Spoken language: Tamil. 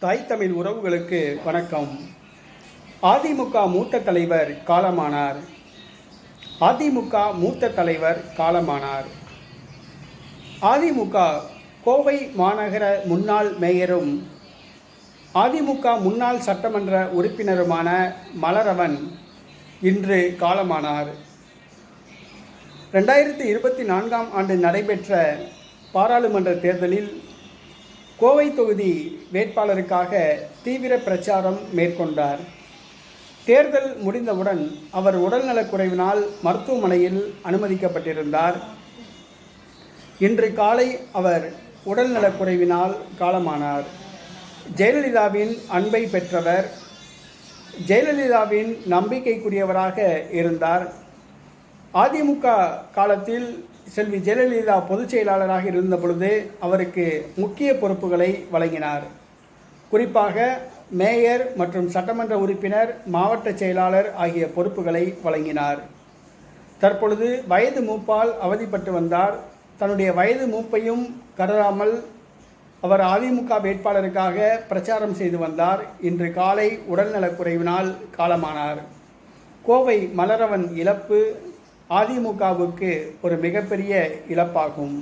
தாய் தமிழ் உறவுகளுக்கு வணக்கம். அதிமுக மூத்த தலைவர் காலமானார். அதிமுக மூத்த தலைவர் காலமானார். அதிமுக கோவை மாநகர முன்னாள் மேயரும் அதிமுக முன்னாள் சட்டமன்ற உறுப்பினருமான மலரவன் இன்று காலமானார். ரெண்டாயிரத்தி இருபத்தி நான்காம் ஆண்டு நடைபெற்ற பாராளுமன்ற தேர்தலில் கோவை தொகுதி வேட்பாளருக்காக தீவிர பிரச்சாரம் மேற்கொண்டார். தேர்தல் முடிந்தவுடன் அவர் உடல்நலக்குறைவினால் மருத்துவமனையில் அனுமதிக்கப்பட்டிருந்தார். இன்று காலை அவர் உடல்நலக்குறைவினால் காலமானார். ஜெயலலிதாவின் அன்பை பெற்றவர் ஜெயலலிதாவின் நம்பிக்கைக்குரியவராக இருந்தார். அதிமுக காலத்தில் செல்வி ஜெயலலிதா பொதுச் செயலாளராக இருந்த பொழுது அவருக்கு முக்கிய பொறுப்புகளை வழங்கினார். குறிப்பாக மேயர் மற்றும் சட்டமன்ற உறுப்பினர் மாவட்ட செயலாளர் ஆகிய பொறுப்புகளை வழங்கினார். தற்பொழுது வயது மூப்பால் அவதிப்பட்டு வந்தார். தன்னுடைய வயது மூப்பையும் கருதாமல் அவர் அதிமுக வேட்பாளருக்காக பிரச்சாரம் செய்து வந்தார். இன்று காலை உடல்நலக்குறைவினால் காலமானார். கோவை மலரவன் இழப்பு அதிமுகவுக்கு ஒரு மிகப்பெரிய இழப்பாகும்.